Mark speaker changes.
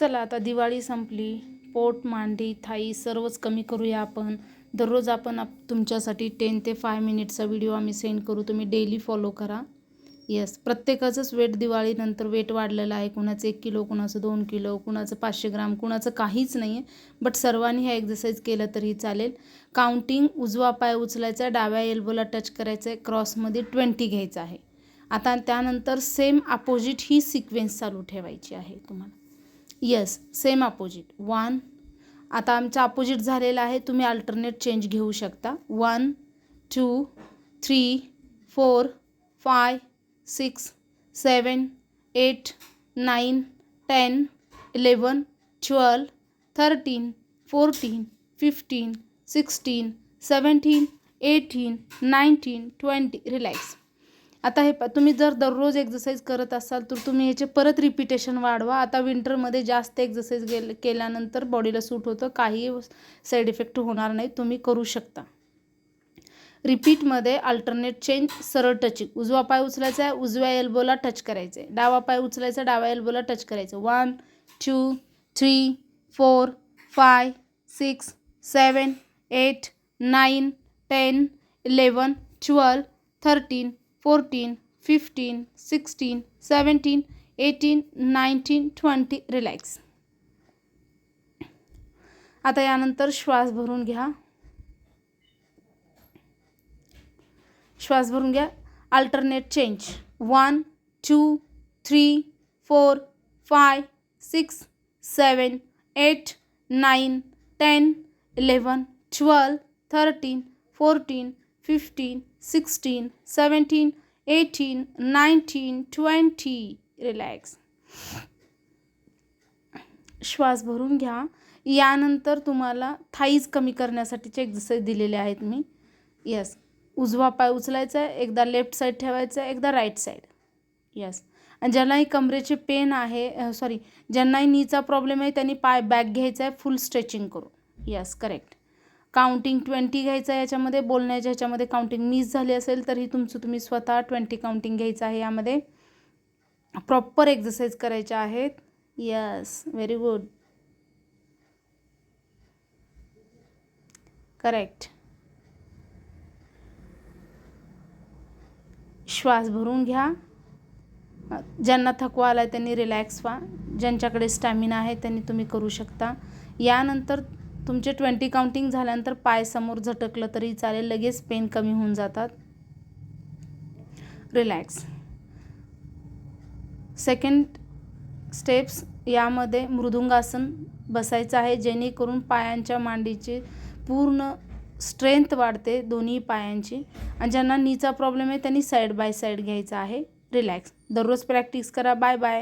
Speaker 1: चला आता दिवाळी संपली. पोट मांडी थाई सर्वच कमी करूया आपण. दररोज आपण आप तुमच्यासाठी टेन ते फाय मिनिटचा व्हिडिओ आम्ही सेंड करू. तुम्ही डेली फॉलो करा. येस प्रत्येकाचंच वेट दिवाळीनंतर वेट वाढलेलं आहे. कुणाचं एक किलो कुणाचं दोन किलो कुणाचं पाचशे ग्राम कुणाचं काहीच नाही आहे बट सर्वांनी ह्या एक्झरसाईज केलं तरी चालेल. काउंटिंग उजवा पाय उचलायचा डाव्या एल्बोला टच करायचं आहे क्रॉसमध्ये ट्वेंटी घ्यायचं आहे. आता त्यानंतर सेम अपोजिट ही सिक्वेन्स चालू ठेवायची आहे तुम्हाला. येस सेम अपोजिट वन आता आमचा अपोजिट झालेला आहे. तुम्ही अल्टरनेट चेंज घेऊ शकता. One two three four five six seven eight nine ten eleven twelve thirteen fourteen fifteen sixteen seventeen eighteen nineteen twenty relax आता हे प तुम्ही जर दररोज एक्झरसाईज करत असाल तर तुम्ही ह्याचे परत रिपिटेशन वाढवा. आता विंटरमध्ये जास्त एक्झरसाईज गेल केल्यानंतर बॉडीला सूट होतं. काही साईड इफेक्ट होणार नाही. तुम्ही करू शकता. रिपीटमध्ये अल्टरनेट चेंज सरळ टचिंग उजवा पाय उचलायचा आहे उजव्या एल्बोला टच करायचं आहे डावा पाय उचलायचा डाव्या एल्बोला टच करायचं one two three four five six seven eight nine ten eleven twelve thirteen fourteen fifteen sixteen seventeen eighteen nineteen twenty relax आता यानंतर श्वास भरून घ्या. श्वास भरून घ्या. Alternate change one two three four five six seven eight nine ten eleven twelve thirteen fourteen fifteen sixteen seventeen eighteen nineteen twenty relax श्वास भरून घ्या. यानंतर तुम्हाला थाईज कमी करण्यासाठीचे एक्झरसाईज दिलेले आहेत मी. यस उजवा पाय उचलायचा आहे एकदा लेफ्ट साईड ठेवायचा आहे एकदा राईट साईड यस आणि ज्यांनाही कमरेचे पेन आहे सॉरी ज्यांनाही नीचा प्रॉब्लेम आहे त्यांनी पाय बॅक घ्यायचा आहे फुल स्ट्रेचिंग करू यस करेक्ट काउंटिंग ट्वेंटी घ्यायचं आहे याच्यामध्ये बोलण्याच्या ह्याच्यामध्ये काउंटिंग मिस झाली असेल तर ही तुमचं तुम्ही स्वतः ट्वेंटी काउंटिंग घ्यायचं आहे यामध्ये. प्रॉपर एक्झरसाईज करायच्या आहेत. यस व्हेरी गुड करेक्ट श्वास भरून घ्या. ज्यांना थकवा आला आहे त्यांनी रिलॅक्स व्हा. ज्यांच्याकडे स्टॅमिना आहे त्यांनी तुम्ही करू शकता. यानंतर तुमचे ट्वेंटी काउंटिंग झाल्यानंतर पाय समोर झटकलं तरी चालेल लगेच पेन कमी होऊन जातात. रिलॅक्स सेकंड स्टेप्स यामध्ये मृदुंगासन बसायचं आहे जेणेकरून पायांच्या मांडीची पूर्ण स्ट्रेंथ वाढते दोन्ही पायांची. आणि ज्यांना नीचा प्रॉब्लेम आहे त्यांनी साईड बाय साईड घ्यायचा आहे. रिलॅक्स दररोज प्रॅक्टिस करा. Bye bye